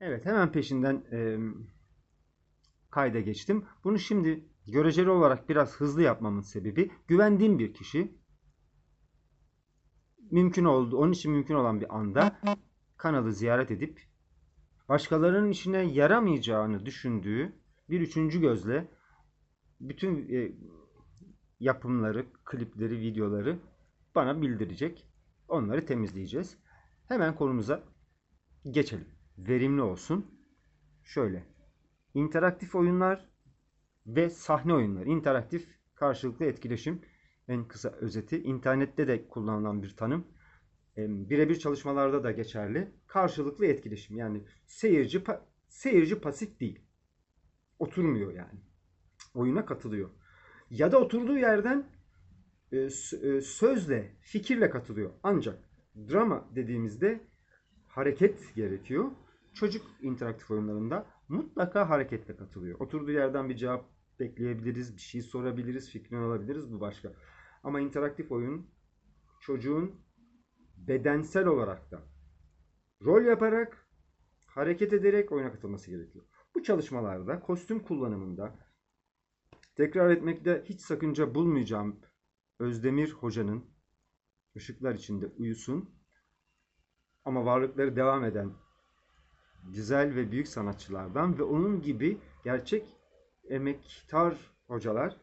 Evet hemen peşinden e, kayda geçtim. Bunu şimdi göreceli olarak biraz hızlı yapmamın sebebi güvendiğim bir kişi mümkün oldu. Onun için mümkün olan bir anda kanalı ziyaret edip başkalarının işine yaramayacağını düşündüğü bir üçüncü gözle bütün e, yapımları, klipleri, videoları bana bildirecek. Onları temizleyeceğiz. Hemen konumuza geçelim. Verimli olsun. Şöyle. interaktif oyunlar ve sahne oyunları. İnteraktif karşılıklı etkileşim en kısa özeti. İnternette de kullanılan bir tanım. Birebir çalışmalarda da geçerli. Karşılıklı etkileşim. Yani seyirci seyirci pasif değil. Oturmuyor yani. Oyuna katılıyor. Ya da oturduğu yerden e, e, sözle, fikirle katılıyor. Ancak drama dediğimizde hareket gerekiyor. Çocuk interaktif oyunlarında mutlaka hareketle katılıyor. Oturduğu yerden bir cevap bekleyebiliriz, bir şey sorabiliriz, fikrini alabiliriz. Bu başka. Ama interaktif oyun çocuğun bedensel olarak da rol yaparak, hareket ederek oyuna katılması gerekiyor. Bu çalışmalarda kostüm kullanımında tekrar etmekte hiç sakınca bulmayacağım Özdemir Hoca'nın ışıklar içinde uyusun ama varlıkları devam eden güzel ve büyük sanatçılardan ve onun gibi gerçek emektar hocalar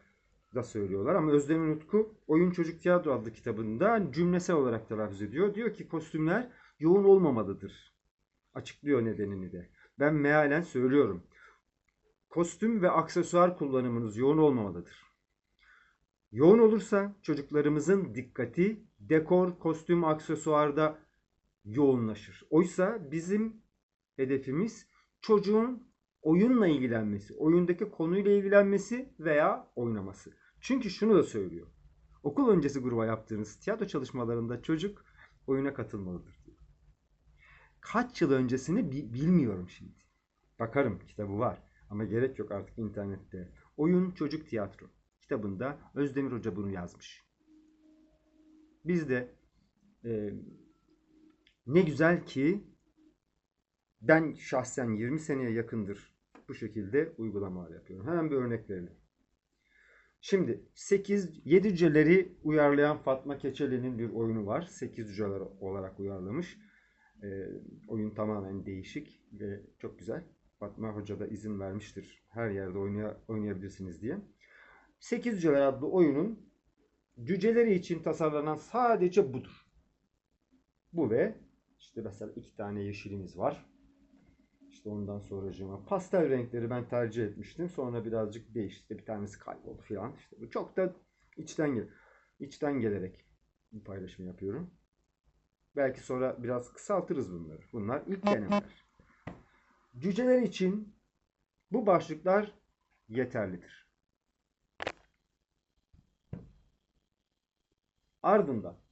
da söylüyorlar. Ama Özdemir Utku Oyun Çocuk Tiyatro adlı kitabında cümlesel olarak telaffuz ediyor. Diyor ki kostümler yoğun olmamalıdır. Açıklıyor nedenini de. Ben mealen söylüyorum. Kostüm ve aksesuar kullanımınız yoğun olmamalıdır. Yoğun olursa çocuklarımızın dikkati dekor, kostüm, aksesuarda yoğunlaşır. Oysa bizim hedefimiz çocuğun oyunla ilgilenmesi, oyundaki konuyla ilgilenmesi veya oynaması. Çünkü şunu da söylüyor. Okul öncesi gruba yaptığınız tiyatro çalışmalarında çocuk oyuna katılmalıdır diyor. Kaç yıl öncesini bi- bilmiyorum şimdi. Bakarım kitabı var ama gerek yok artık internette. Oyun Çocuk Tiyatro kitabında Özdemir Hoca bunu yazmış. Biz de e, ne güzel ki ben şahsen 20 seneye yakındır bu şekilde uygulamalar yapıyorum. Hemen bir örnek verelim. Şimdi 8 7 cüceleri uyarlayan Fatma Keçeli'nin bir oyunu var. 8 cüceler olarak uyarlamış. Ee, oyun tamamen değişik ve çok güzel. Fatma Hoca da izin vermiştir. Her yerde oynaya, oynayabilirsiniz diye. 8 Cüceler adlı oyunun cüceleri için tasarlanan sadece budur. Bu ve işte mesela iki tane yeşilimiz var. İşte ondan sonra pastel renkleri ben tercih etmiştim. Sonra birazcık değişti. Bir tanesi kayboldu falan. İşte bu çok da içten gel içten gelerek bu paylaşımı yapıyorum. Belki sonra biraz kısaltırız bunları. Bunlar ilk denemeler. Cüceler için bu başlıklar yeterlidir. Ardından